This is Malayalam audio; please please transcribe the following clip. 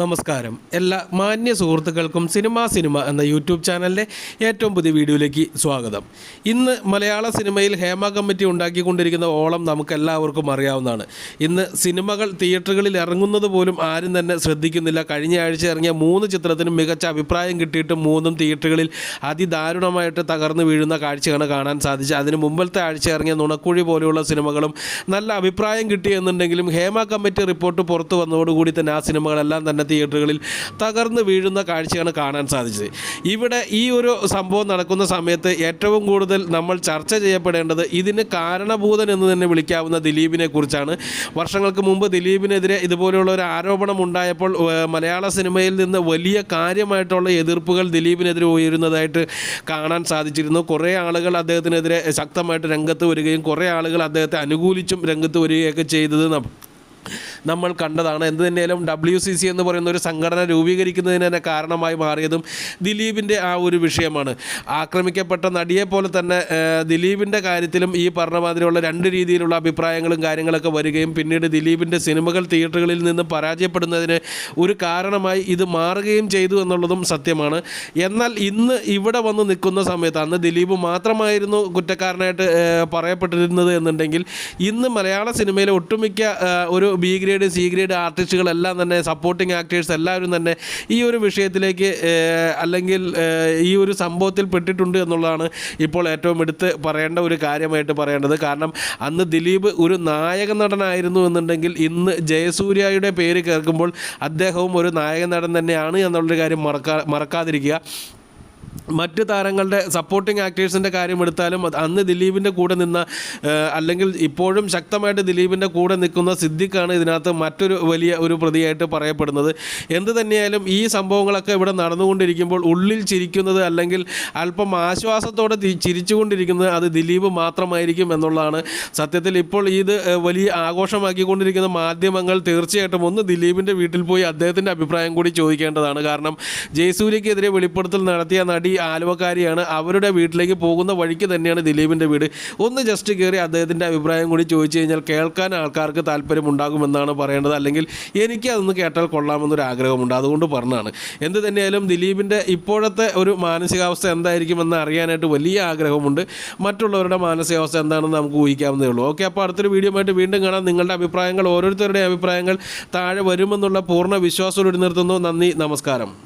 നമസ്കാരം. എല്ലാ മാന്യ സുഹൃത്തുക്കൾക്കും സിനിമ സിനിമ എന്ന യൂട്യൂബ് ചാനലിന്റെ ഏറ്റവും പുതിയ വീഡിയോയിലേക്ക് സ്വാഗതം. ഇന്ന് മലയാള സിനിമയിൽ ഹേമ കമ്മിറ്റി ഉണ്ടാക്കിക്കൊണ്ടിരിക്കുന്ന ഓളം നമുക്ക് എല്ലാവർക്കും അറിയാവുന്നതാണ്. ഇന്ന് സിനിമകൾ തിയേറ്ററുകളിൽ ഇറങ്ങുന്നത് പോലും ആരും തന്നെ ശ്രദ്ധിക്കുന്നില്ല. കഴിഞ്ഞ ആഴ്ച ഇറങ്ങിയ മൂന്ന് ചിത്രത്തിനും മികച്ച അഭിപ്രായം കിട്ടിയിട്ട് മൂന്നും തിയേറ്ററുകളിൽ അതിദാരുണമായിട്ട് തകർന്നു വീഴുന്ന കാഴ്ചയാണ് കാണാൻ സാധിച്ചത്. അതിന് മുമ്പത്തെ ആഴ്ച ഇറങ്ങിയ നുണക്കുഴി പോലെയുള്ള സിനിമകളും നല്ല അഭിപ്രായം കിട്ടിയെന്നുണ്ടെങ്കിലും ഹേമ കമ്മിറ്റി റിപ്പോർട്ട് പുറത്തു വന്നതോടുകൂടി തന്നെ ആ സിനിമകളെല്ലാം തന്നെ തിയേറ്ററുകളിൽ തകർന്നു വീഴുന്ന കാഴ്ചയാണ് കാണാൻ സാധിച്ചത്. ഇവിടെ ഈ ഒരു സംഭവം നടക്കുന്ന സമയത്ത് ഏറ്റവും കൂടുതൽ നമ്മൾ ചർച്ച ചെയ്യപ്പെടേണ്ടത് ഇതിന് കാരണഭൂതൻ എന്ന് തന്നെ വിളിക്കാവുന്ന ദിലീപിനെ കുറിച്ചാണ്. വർഷങ്ങൾക്ക് മുമ്പ് ദിലീപിനെതിരെ ഇതുപോലെയുള്ള ഒരു ആരോപണം ഉണ്ടായപ്പോൾ മലയാള സിനിമയിൽ നിന്ന് വലിയ കാര്യമായിട്ടുള്ള എതിർപ്പുകൾ ദിലീപിനെതിരെ ഉയരുന്നതായിട്ട് കാണാൻ സാധിച്ചിരുന്നു. കുറേ ആളുകൾ അദ്ദേഹത്തിനെതിരെ ശക്തമായിട്ട് രംഗത്ത് വരികയും കുറേ ആളുകൾ അദ്ദേഹത്തെ അനുകൂലിച്ചും രംഗത്ത് വരികയൊക്കെ ചെയ്തത് നമ്മൾ കണ്ടതാണ്. എന്ത് തന്നെയാലും ഡബ്ല്യു സി സി എന്ന് പറയുന്ന ഒരു സംഘടന രൂപീകരിക്കുന്നതിന് തന്നെ കാരണമായി മാറിയതും ദിലീപിന്റെ ആ ഒരു വിഷയമാണ്. ആക്രമിക്കപ്പെട്ട നടിയെ പോലെ തന്നെ ദിലീപിന്റെ കാര്യത്തിലും ഈ പറഞ്ഞ മാതിരിയുള്ള രണ്ട് രീതിയിലുള്ള അഭിപ്രായങ്ങളും കാര്യങ്ങളൊക്കെ വരികയും പിന്നീട് ദിലീപിന്റെ സിനിമകൾ തിയേറ്ററുകളിൽ നിന്ന് പരാജയപ്പെടുന്നതിന് ഒരു കാരണമായി ഇത് മാറുകയും ചെയ്തു എന്നുള്ളതും സത്യമാണ്. എന്നാൽ ഇന്ന് ഇവിടെ വന്ന് നിൽക്കുന്ന സമയത്ത് അന്ന് ദിലീപ് മാത്രമായിരുന്നു കുറ്റക്കാരനായിട്ട് പറയപ്പെട്ടിരുന്നത് എന്നുണ്ടെങ്കിൽ ഇന്ന് മലയാള സിനിമയിലെ ഒട്ടുമിക്ക ഒരു ബി ഗ്രേഡ് സി ഗ്രേഡ് ആർട്ടിസ്റ്റുകളെല്ലാം തന്നെ സപ്പോർട്ടിംഗ് ആക്ടേഴ്സ് എല്ലാവരും തന്നെ ഈ ഒരു വിഷയത്തിലേക്ക് അല്ലെങ്കിൽ ഈ ഒരു സംഭവത്തിൽ പെട്ടിട്ടുണ്ട് എന്നുള്ളതാണ് ഇപ്പോൾ ഏറ്റവും എടുത്ത് പറയേണ്ട ഒരു കാര്യമായിട്ട് പറയേണ്ടത്. കാരണം അന്ന് ദിലീപ് ഒരു നായക നടനായിരുന്നു എന്നുണ്ടെങ്കിൽ ഇന്ന് ജയസൂര്യയുടെ പേര് കേൾക്കുമ്പോൾ അദ്ദേഹവും ഒരു നായക നടൻ തന്നെയാണ് എന്നുള്ളൊരു കാര്യം മറക്കാ മറക്കാതിരിക്കുക. മറ്റ് താരങ്ങളുടെ സപ്പോർട്ടിംഗ് ആക്ടേഴ്സിന്റെ കാര്യം എടുത്താലും അന്ന് ദിലീപിന്റെ കൂടെ നിന്ന അല്ലെങ്കിൽ ഇപ്പോഴും ശക്തമായിട്ട് ദിലീപിന്റെ കൂടെ നിൽക്കുന്ന സിദ്ദിഖാണ് ഇതിനകത്ത് മറ്റൊരു വലിയ ഒരു പ്രതിയായിട്ട് പറയപ്പെടുന്നത്. എന്ത് തന്നെയായാലും ഈ സംഭവങ്ങളൊക്കെ ഇവിടെ നടന്നുകൊണ്ടിരിക്കുമ്പോൾ ഉള്ളിൽ ചിരിക്കുന്നത് അല്ലെങ്കിൽ അല്പം ആശ്വാസത്തോടെ ചിരിച്ചുകൊണ്ടിരിക്കുന്നത് അത് ദിലീപ് മാത്രമായിരിക്കും എന്നുള്ളതാണ് സത്യത്തിൽ. ഇപ്പോൾ ഇത് വലിയ ആഘോഷമാക്കിക്കൊണ്ടിരിക്കുന്ന മാധ്യമങ്ങൾ തീർച്ചയായിട്ടും ഒന്ന് ദിലീപിന്റെ വീട്ടിൽ പോയി അദ്ദേഹത്തിന്റെ അഭിപ്രായം കൂടി ചോദിക്കേണ്ടതാണ്. കാരണം ജയസൂര്യക്കെതിരെ വെളിപ്പെടുത്തൽ നടത്തിയ നടി ആലുവക്കാരിയാണ് അവരുടെ വീട്ടിലേക്ക് പോകുന്ന വഴിക്ക് തന്നെയാണ് ദിലീപിന്റെ വീട്. ഒന്ന് ജസ്റ്റ് കയറി അദ്ദേഹത്തിന്റെ അഭിപ്രായം കൂടി ചോദിച്ചു കഴിഞ്ഞാൽ കേൾക്കാൻ ആൾക്കാർക്ക് താല്പര്യമുണ്ടാകുമെന്നാണ് പറയേണ്ടത്. അല്ലെങ്കിൽ എനിക്ക് അതൊന്ന് കേട്ടാൽ കൊള്ളാമെന്നൊരു ആഗ്രഹമുണ്ട്. അതുകൊണ്ട് പറഞ്ഞാണ്. എന്ത് തന്നെയായാലും ദിലീപിന്റെ ഇപ്പോഴത്തെ ഒരു മാനസികാവസ്ഥ എന്തായിരിക്കുമെന്ന് അറിയാനായിട്ട് വലിയ ആഗ്രഹമുണ്ട്. മറ്റുള്ളവരുടെ മാനസികാവസ്ഥ എന്താണെന്ന് നമുക്ക് ഊഹിക്കാവുന്നതേ ഉള്ളൂ. ഓക്കെ അപ്പോൾ അടുത്തൊരു വീഡിയോ ആയിട്ട് വീണ്ടും കാണാം. നിങ്ങളുടെ അഭിപ്രായങ്ങൾ ഓരോരുത്തരുടെ അഭിപ്രായങ്ങൾ താഴെ വരുമെന്നുള്ള പൂർണ വിശ്വാസത്തോടെ നിർത്തുന്നു. നന്ദി നമസ്കാരം.